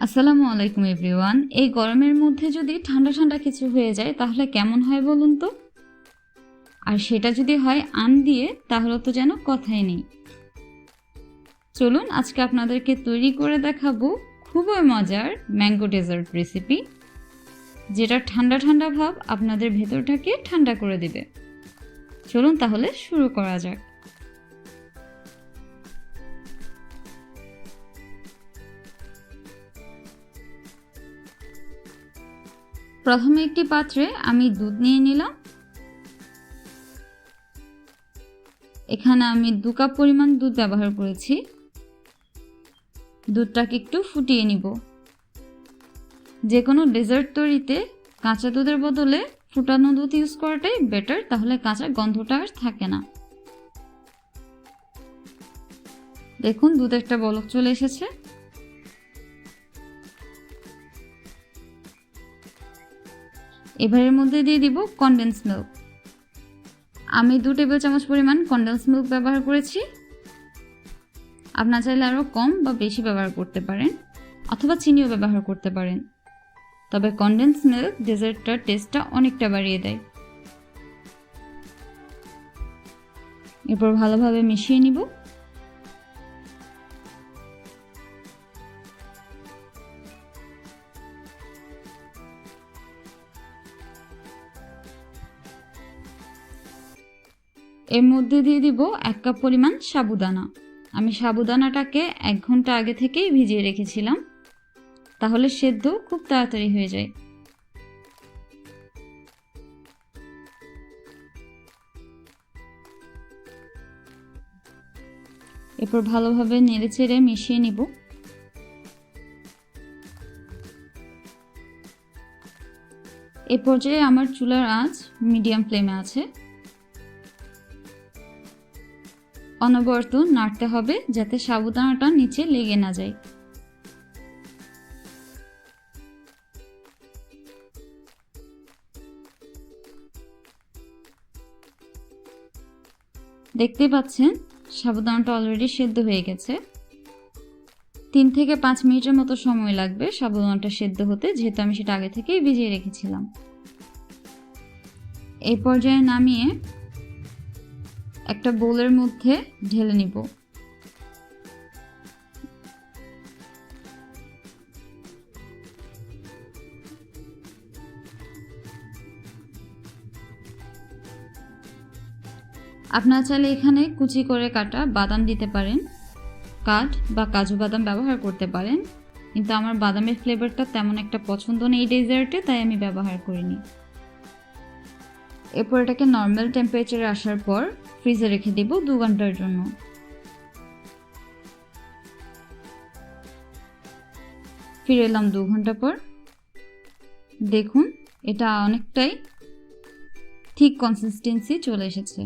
আসসালামু আলাইকুম এভরিওয়ান। এই গরমের মধ্যে যদি ঠান্ডা ঠান্ডা কিছু হয়ে যায়, তাহলে কেমন হয় বলুন তো? আর সেটা যদি হয় আম দিয়ে, তাহলে তো যেন কথাই নেই। চলুন আজকে আপনাদেরকে তৈরি করে দেখাবো খুবই মজার ম্যাঙ্গো ডেজার্ট রেসিপি, যেটা ঠান্ডা ঠান্ডা ভাব আপনাদের ভেতরটাকে ঠান্ডা করে দেবে। চলুন তাহলে শুরু করা যাক। প্রথমে একটি পাত্রে আমি দুধ নিয়ে নিলাম। এখানে আমি দু কাপ পরিমাণ দুধ ব্যবহার করেছি। দুধটাকে একটু ফুটিয়ে নিব। যে কোনো ডেজার্ট তৈরিতে কাঁচা দুধের বদলে ফুটানো দুধ ইউজ করাটাই বেটার, তাহলে কাঁচা গন্ধটা আর থাকে না। দেখুন দুধ একটা বলক চলে এসেছে। এবারের মধ্যে দিয়ে দিব কনডেন্স মিল্ক আমি দু টেবিল চামচ পরিমাণ কনডেন্স মিল্ক ব্যবহার করেছি। আপনার চাইলে আরও কম বা বেশি ব্যবহার করতে পারেন, অথবা চিনিও ব্যবহার করতে পারেন। তবে কনডেন্স মিল্ক ডেজার্টটার টেস্টটা অনেকটা বাড়িয়ে দেয়। এরপর ভালোভাবে মিশিয়ে নিব। এর মধ্যে দিয়ে দিব এক কাপ পরিমাণ সাবুদানা। আমি সাবুদানাটাকে এক ঘণ্টা আগে থেকেই ভিজিয়ে রেখেছিলাম। তাহলে সেদ্ধ খুব তাড়াতাড়ি হয়ে যায়। এরপর ভালোভাবে নেড়ে নেড়েচেড়ে মিশিয়ে নিব। এ পর্যায়ে আমার চুলার আঁচ মিডিয়াম ফ্লেমে আছে। অনবরত নাড়তে হবে যাতে সাবুদানাটা নিচে লেগে না যায়। দেখতে পাচ্ছেন, সাবুদানাটা অলরেডি সেদ্ধ হয়ে গেছে। তিন থেকে পাঁচ মিনিটের মতো সময় লাগবে সাবুদানাটা সেদ্ধ হতে, যেহেতু আমি সেটা আগে থেকেই ভিজিয়ে রেখেছিলাম। এই পর্যায়ে নামিয়ে একটা বোলের মধ্যে ঢেলে নিব। আপনারা চাইলে এখানে কুচি করে কাটা বাদাম দিতে পারেন, কাঠ বা কাজু বাদাম ব্যবহার করতে পারেন। কিন্তু আমার বাদামের ফ্লেভারটা তেমন একটা পছন্দ নেই এই ডেজার্টে তাই আমি ব্যবহার করিনি। এরপর এটাকে নর্মাল টেম্পারেচারে আসার পর ফ্রিজে রেখে দেব দু ঘণ্টার জন্য। ফিরে এলাম দু ঘণ্টা পর। দেখুন, এটা অনেকটাই ঠিক কনসিস্টেন্সি চলে এসেছে।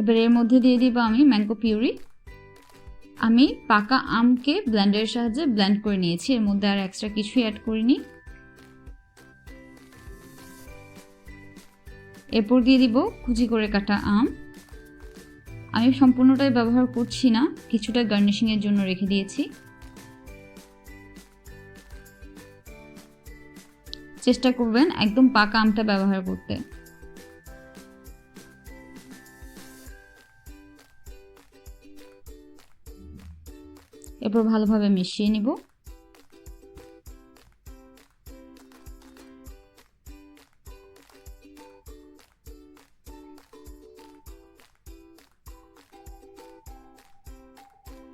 এবার এর মধ্যে দিয়ে দিব আমি ম্যাঙ্গো পিউরি আমি পাকা আমকে ব্লেন্ডারের সাহায্যে ব্ল্যান্ড করে নিয়েছি, এর মধ্যে আর এক্সট্রা কিছুই অ্যাড করিনি। এরপর দিয়ে দিব কুচি করে কাটা আম। আমি সম্পূর্ণটাই ব্যবহার করছি না, কিছুটা গার্নিশিংয়ের জন্য রেখে দিয়েছি। চেষ্টা করবেন একদম পাকা আমটা ব্যবহার করতে। এরপর ভালোভাবে মিশিয়ে নিব।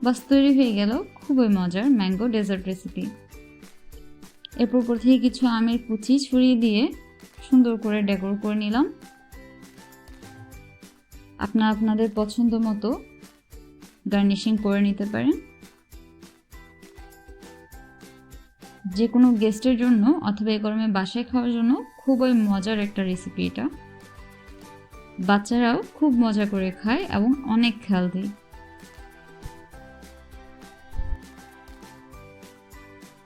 বাস তৈরি হয়ে গেল খুবই মজার ম্যাঙ্গো ডেজার্ট রেসিপি এরপর উপর থেকে কিছু আমের কুচি ছড়িয়ে দিয়ে সুন্দর করে ডেকোর করে নিলাম। আপনারা আপনাদের পছন্দ মতো গার্নিশিং করে নিতে পারেন। যে কোনো গেস্টের জন্য অথবা এ গরমে বাসায় খাওয়ার জন্য খুবই মজার একটা রেসিপি এটা। বাচ্চারাও খুব মজা করে খায় এবং অনেক হেলদি